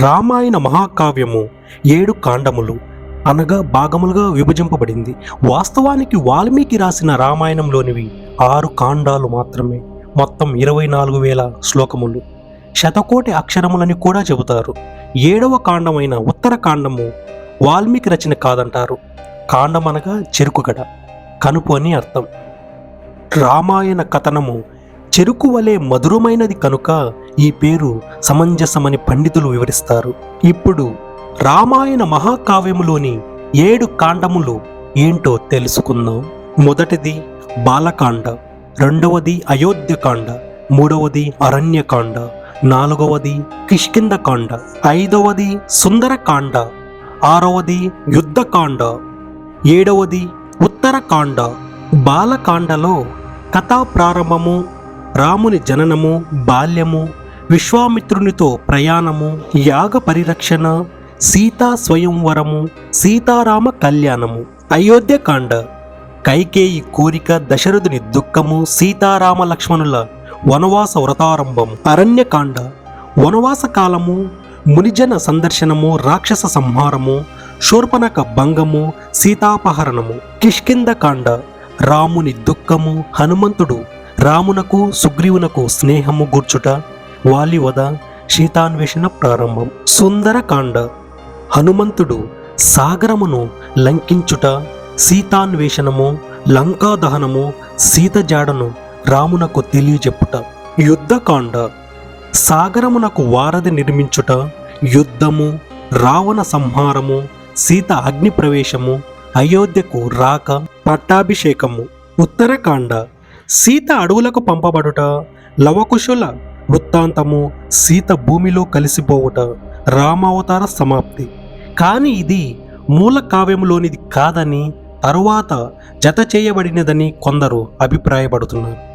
రామాయణ మహాకావ్యము ఏడు కాండములు అనగా భాగములుగా విభజింపబడింది. వాస్తవానికి వాల్మీకి రాసిన రామాయణంలోనివి ఆరు కాండాలు మాత్రమే. మొత్తం ఇరవై నాలుగు వేల శ్లోకములు. శతకోటి అక్షరములని కూడా చెబుతారు. ఏడవ కాండమైన ఉత్తరకాండము వాల్మీకి రచన కాదంటారు. కాండం అనగా చెరుకుగడ కనుపు అని అర్థం. రామాయణ కథనము చెరుకు వలె మధురమైనది కనుక ఈ పేరు సమంజసమని పండితులు వివరిస్తారు. ఇప్పుడు రామాయణ మహాకావ్యములోని ఏడు కాండములు ఏంటో తెలుసుకుందాం. మొదటిది బాలకాండ రెండవది అయోధ్యకాండ మూడవది అరణ్యకాండ నాలుగవది కిష్కిందకాండ ఐదవది సుందరకాండ ఆరవది యుద్ధకాండ ఏడవది ఉత్తరకాండ. బాలకాండలో కథా ప్రారంభము రాముని జననము బాల్యము విశ్వామిత్రునితో ప్రయాణము యాగ పరిరక్షణ సీతా స్వయంవరము సీతారామ కళ్యాణము. అయోధ్యకాండ కైకేయి కోరిక దశరథుని దుఃఖము సీతారామ లక్ష్మణుల వనవాస వ్రతారంభం అరణ్యకాండ వనవాస కాలము మునిజన సందర్శనము రాక్షస సంహారము శూర్పణక భంగము సీతాపహరణము. కిష్కిందకాండ రాముని దుఃఖము హనుమంతుడు రామునకు సుగ్రీవునకు స్నేహము గూర్చుట. వాలివద సీతాన్వేషణ ప్రారంభం. సుందరకాండ. హనుమంతుడు సాగరమును లంకించుట సీతాన్వేషణము లంకాదహనము సీతజాడను సీత జాడను రామునకు తెలియజెప్పుట. యుద్ధకాండ. సాగరమునకు వారధి నిర్మించుట యుద్ధము రావణ సంహారము సీత అగ్ని ప్రవేశము అయోధ్యకు రాక పట్టాభిషేకము. ఉత్తరకాండ. సీత అడవులకు పంపబడుట లవకుశుల వృత్తాంతము సీత భూమిలో కలిసిపోవుట రామావతార సమాప్తి. కానీ ఇది మూల కావ్యంలోనిది కాదని తరువాత జత చేయబడినదని కొందరు అభిప్రాయపడుతున్నారు.